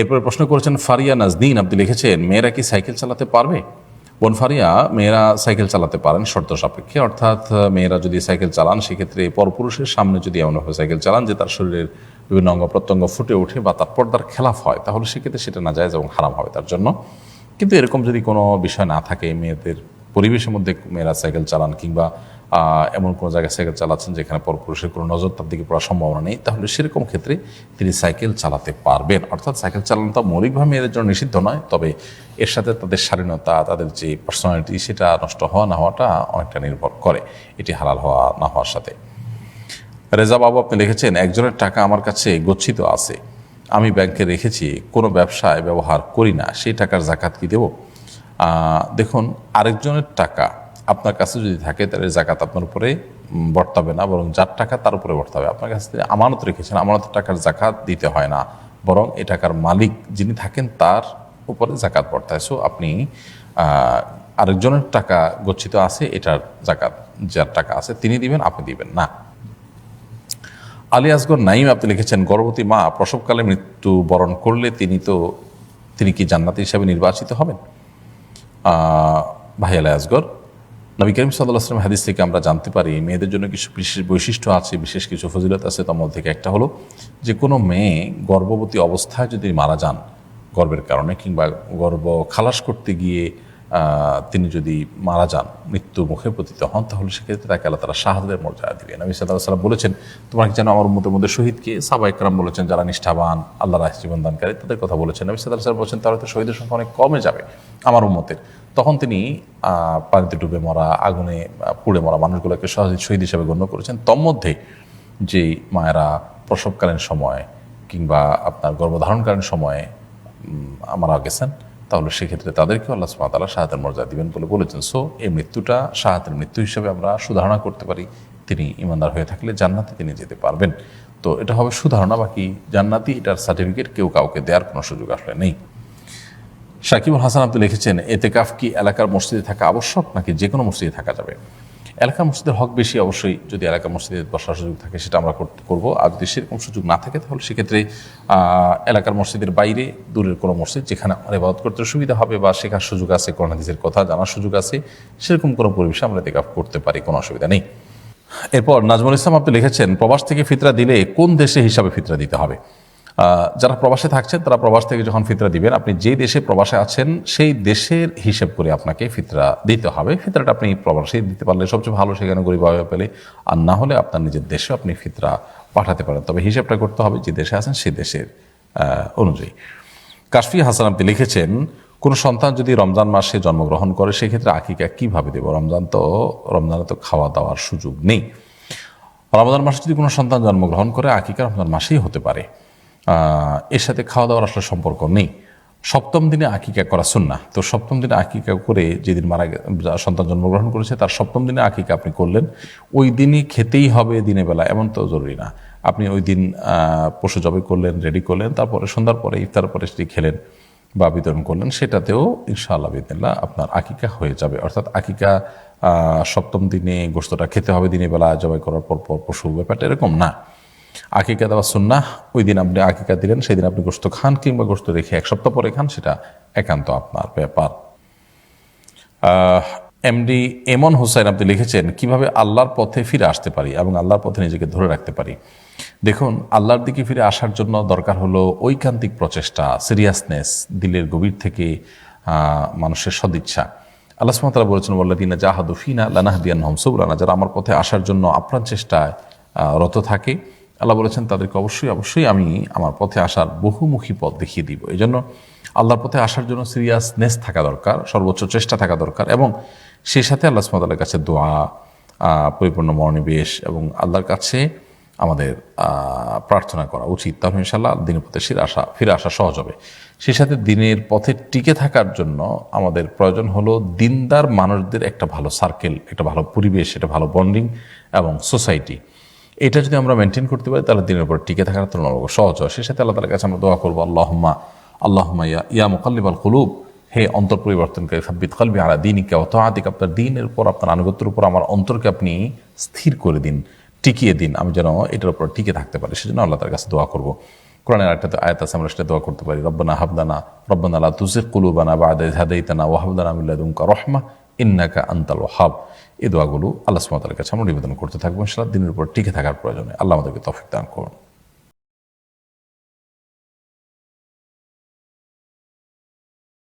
এরপরে প্রশ্ন করেছেন, ফারিয়া নাজদিন, আপনি লিখেছেন, মেয়েরা কি সাইকেল চালাতে পারবে? বোন ফারিয়া, মেয়েরা সাইকেল চালাতে পারেন, শর্ত সাপেক্ষে। অর্থাৎ মেয়েরা যদি সাইকেল চালান, সেক্ষেত্রে পরপুরুষের সামনে যদি এমনভাবে সাইকেল চালান যে তার শরীরের বিভিন্ন অঙ্গ প্রত্যঙ্গ ফুটে ওঠে বা তার পর্দার খেলাফ হয়, তাহলে সেক্ষেত্রে সেটা না যায় এবং হারাম হবে তার জন্য। কিন্তু এরকম যদি কোনো বিষয় না থাকে, মেয়েদের পরিবেশের মধ্যে মেয়েরা সাইকেল চালান কিংবা এমন কোনো জায়গায় সাইকেল চালাচ্ছেন যেখানে পরপুরুষের কোনো নজর তার দিকে পড়ার সম্ভাবনা নেই, তাহলে সেরকম ক্ষেত্রে তিনি সাইকেল চালাতে পারবেন। অর্থাৎ সাইকেল চালানোটা মৌলিকভাবে মেয়েদের জন্য নিষিদ্ধ নয়, তবে এর সাথে তাদের স্বাধীনতা তাদের যে পার্সোনালিটি সেটা নষ্ট হওয়া না হওয়াটা অনেকটা নির্ভর করে, এটি হালাল হওয়া না হওয়ার সাথে। রেজা বাবু আপনি লিখেছেন, একজনের টাকা আমার কাছে গচ্ছিত আছে, আমি ব্যাংকে রেখেছি, কোনো ব্যবসায় ব্যবহার করি না, সেই টাকার জাকাত কি দেব? দেখুন, আরেকজনের টাকা আপনার কাছে যদি থাকে, তাহলে জাকাত আপনার উপরে বর্তাবে না, বরং যার টাকা তার উপরে বর্তাবে। আপনার কাছে যদি আমানত রেখেছেন আমানতের টাকার জাকাত দিতে হয় না, বরং এ টাকার মালিক যিনি থাকেন, তার উপরে জাকাত বর্তায়। সো, আপনি আরেকজনের টাকা গচ্ছিত আছে, এটার জাকাত, যার টাকা আছে, তিনি দিবেন, আপনি দিবেন না। আলী আসগর নাইম আপনি লিখেছেন, গর্ভবতী মা, প্রসবকালে মৃত্যু বরণ করলে তিনি তো, তিনি কি জান্নাতি হিসাবে নির্বাচিত হবেন? আহ, ভাই আলী আসগর নবী করিম সাল্লাহ হাদিস থেকে আমরা জানতে পারি মেয়েদের জন্য কিছু বিশেষ বৈশিষ্ট্য আছে বিশেষ কিছু ফজিলত আছে। তার মধ্যে থেকে একটা হলো যে কোনো মেয়ে গর্ভবতী অবস্থায় যদি মারা যান গর্বের কারণে কিংবা গর্ব খালাস করতে গিয়ে তিনি যদি মারা যান মৃত্যু মুখে পতিত হন তাহলে সেক্ষেত্রে তাকে আল্লাহ তারা শাহাদের মর্যাদা দিবেন। নবী সাল্লাহ সাল্লাম বলেছেন তোমার জানো আমার মধ্যে মধ্যে শহীদকে সাবাইকরাম বলেছেন যারা নিষ্ঠাবান আল্লাহ রাহ জীবন দানকারী তাদের কথা বলেছেন। নবী সাল্লাহ সাল্লাম বলেছেন তাহলে তো শহীদের সংখ্যা অনেক কমে যাবে আমার উম্মতের। তখন তিনি পানিতে ডুবে মরা আগুনে পুড়ে মরা মানুষগুলোকে সহজে শহীদ হিসেবে গণ্য করেছেন। তন্মধ্যে যে মায়েরা প্রসবকালীন সময় কিংবা আপনার গর্ভধারণকালীন সময়ে উম, মারা গেছেন তাহলে সেক্ষেত্রে তাদেরকে আল্লাহ সুমাতালা শাহাতের মর্যাদা দিবেন বলে বলেছেন। সো এই মৃত্যুটা শাহাতের মৃত্যু হিসেবে আমরা সুধারণা করতে পারি। তিনি ইমানদার হয়ে থাকলে জান্নাতে তিনি যেতে পারবেন। তো এটা হবে সুধারণা, বাকি জান্নাতি এটার সার্টিফিকেট কেউ কাউকে দেওয়ার কোনো সুযোগ আসলে নেই। সাকিবুল হাসান আপনি লিখেছেন, এতেকাফ কি এলাকার মসজিদে থাকা আবশ্যক নাকি যে কোনো মসজিদে থাকা যাবে? এলাকার মসজিদের হক বেশি অবশ্যই যদি এলাকার মসজিদে বসার সুযোগ থাকে, সেটা আমরা কর- করব। আর যদি সেরকম সুযোগ না থাকে, তাহলে সেক্ষেত্রে এলাকার মসজিদের বাইরে দূরের কোনো মসজিদ যেখানে আমার ইবাদত করতে সুবিধা হবে বা শেখার সুযোগ আছে করোনাদিসের কথা জানার সুযোগ আছে, সেরকম কোনো পরিবেশে আমরা এতেকাফ করতে পারি, কোনো অসুবিধা নেই। এরপর নাজমুল ইসলাম আপনি লিখেছেন, প্রবাস থেকে ফিতরা দিলে কোন দেশে হিসাবে ফিতরা দিতে হবে? যারা প্রবাসে থাকছেন, তারা প্রবাস থেকে যখন ফিতরা দিবেন, আপনি যে দেশে প্রবাসে আছেন, সেই দেশের হিসেব করে আপনাকে ফিতরা দিতে হবে। ফিতরাটা আপনি প্রবাসে দিতে পারলে সবচেয়ে ভালো, সেখানে গরিব আয় পেলে। আর না হলে আপনার নিজের দেশে আপনি ফিতরা পাঠাতে পারেন। তবে হিসেবটা করতে হবে যে দেশে আছেন সেই দেশের অনুযায়ী। কাশফি হাসান আপনি লিখেছেন, কোনো সন্তান যদি রমজান মাসে জন্মগ্রহণ করে, সেক্ষেত্রে আকিকা কীভাবে দেব? রমজান তো, রমজানে তো খাওয়া দাওয়ার সুযোগ নেই। রমজান মাসে যদি কোনো সন্তান জন্মগ্রহণ করে, আকিকা রমজান মাসেই হতে পারে। এর সাথে খাওয়া দাওয়ার আসলে সম্পর্ক নেই। সপ্তম দিনে আকিকা করা সুন্না তো সপ্তম দিনে আকিকা করে যেদিন মারা সন্তান জন্মগ্রহণ করেছে, তার সপ্তম দিনে আকিকা আপনি করলেন। ওই দিনই খেতেই হবে দিনের বেলা, এমন তো জরুরি না। আপনি ওই দিন পশু জবে করলেন রেডি করলেন, তারপরে সন্ধ্যার পরে ইফতার পরে সেটি খেলেন বা বিতরণ করলেন, সেটাতেও ইনশাআল্লাহ বিদিল্লা আপনার আকিকা হয়ে যাবে। অর্থাৎ আকিকা সপ্তম দিনে গোস্তটা খেতে হবে দিনের বেলা, জবাই করার পর পর পশু ব্যাপারটা এরকম না। আকিকা দেওয়া সুন্না ওই দিন আপনি আকিকা দিলেন, সেই দিন আপনি গোস্ত খান কিংবা গোস্ত রেখে এক সপ্তাহ পরে খান, সেটা একান্ত আপনার ব্যাপার। এমডি এমন হোসেন আপনি লিখেছেন, কীভাবে আল্লাহর পথে ফিরে আসতে পারি এবং আল্লাহর পথে নিজেকে ধরে রাখতে পারি? দেখুন, আল্লাহর দিকে ফিরে আসার জন্য দরকার হলো ঐকান্তিক প্রচেষ্টা সিরিয়াসনেস দিলের গভীর থেকে মানুষের সদিচ্ছা। আল্লাহ সুমতালা বলেছেন বল্লাদিনা জাহাদু ফিনা লানাহদিয়ান হমসুবরানা যারা আমার পথে আসার জন্য আপ্রাণ চেষ্টায় রত থাকে আল্লাহ বলেছেন, তাদেরকে অবশ্যই অবশ্যই আমি আমার পথে আসার বহুমুখী পথ দেখিয়ে দিব। এই জন্য আল্লাহর পথে আসার জন্য সিরিয়াসনেস থাকা দরকার, সর্বোচ্চ চেষ্টা থাকা দরকার এবং সেই সাথে আল্লাহ সুমতালের কাছে দোয়া পরিপূর্ণ মনোনিবেশ এবং আল্লাহর কাছে আমাদের প্রার্থনা করা উচিত। তাহলে ইনশাল্লাহ দিনের পথে ফিরে আসা ফিরে আসা সহজ হবে। সেই সাথে দিনের পথে টিকে থাকার জন্য আমাদের প্রয়োজন হলো দিনদার মানুষদের একটা ভালো সার্কেল একটা ভালো পরিবেশ, একটা ভালো বন্ডিং এবং সোসাইটি এটা যদি আমরা মেনটেন করতে পারি, তাহলে দিনের পর টিকে থাকার তুলনামূলক সহজ হয়। সেই সাথে আল্লাহ তালার কাছে আমরা দোয়া করব, আল্লাহম্মা আল্লাহম্মা ইয়া ইয়া মুকাল্লিব আল কুলুব, হে অন্তর পরিবর্তনকারী, সাব্বিত কলবি আলা দিনিকা অত আদিক আপনার দিনের উপর, আপনার আনুগত্যের উপর, আমার অন্তরকে আপনি স্থির করে দিন, টিকিয়ে দিন, আমি যেন এটার উপর টিকে থাকতে পারি। সেজন্য আল্লাহ তার কাছে দোয়া করব। কোরআনের একটা আয়াত আছে, আমরা সেটা দোয়া করতে পারি। রব্বানা হাবদানা রব্বানা লা তুজিক কুলুবানা বা ইয হাদাইতানা মিন লাদুনকা রাহমা ইন্নাকা আন্তাল হাব এই দোয়াগুলো আল্লাহ সুমতালের কাছে আমরা নিবেদন করতে থাকব ইনশাল্লাহ দিনের উপর টিকে থাকার প্রয়োজনে আল্লাহ আমাদেরকে তফিক দান করুন।